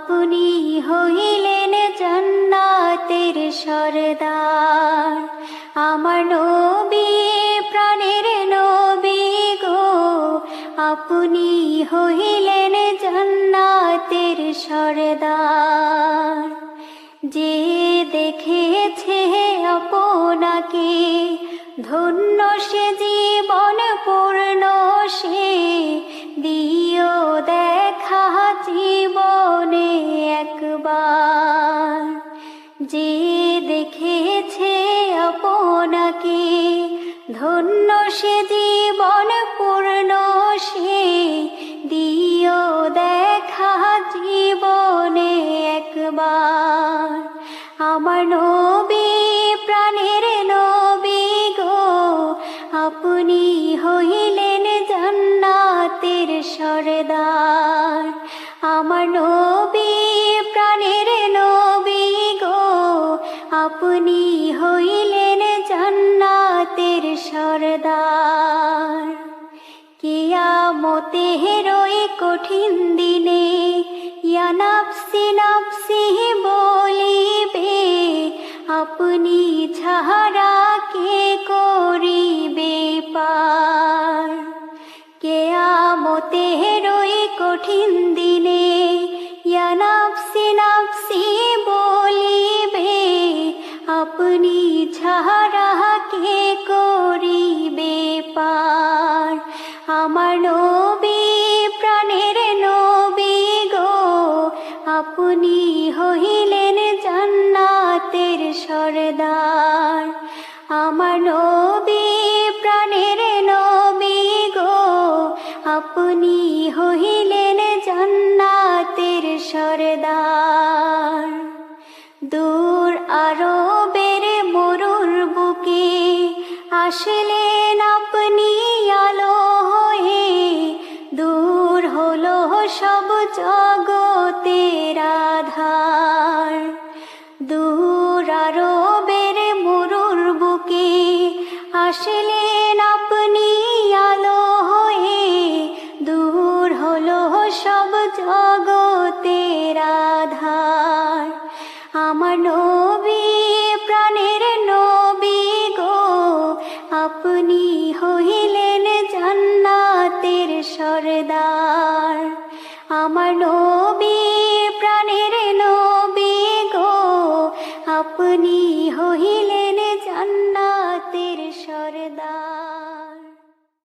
আপনি হইলেন জান্নাতের সরদার। আমার নবী, প্রাণের নবী গো, আপনি হইলেন জান্নাতের সরদার। যে দেখেছে আপনাকে, ধন্য সে জীবন আপনাকে ধন্য সে জীবন পূর্ণ সে, দিও দেখা জীবনে একবার। আমার নবী, প্রাণের নবী গো, আপনি হইলেন জান্নাতের সরদার। আমার নবী, প্রাণের নবী গো, আপনি সরদার কিয়ামতে রই কঠিন দিনে ইয়া নাফসি নাফসি বলিবে, আপনি ছাড়া কে করিবে পার? কেয়ামতে রই কঠিন সরদার। আমার নবী, প্রাণের নবী গো, আপনি হইলেন জান্নাতের সরদার। দূর আরবের মরুর বুকে আসলেন আপনি আলো হয়ে, দূর হলো সব জগ আসলেন আপনি আলো হয়ে, দূর হলো সব জগতের আধার আমার নবী, প্রাণের নবী গো, আপনি হইলেন জান্নাতের সর্দার। আমার নবী, প্রাণের নবী গো, আপনি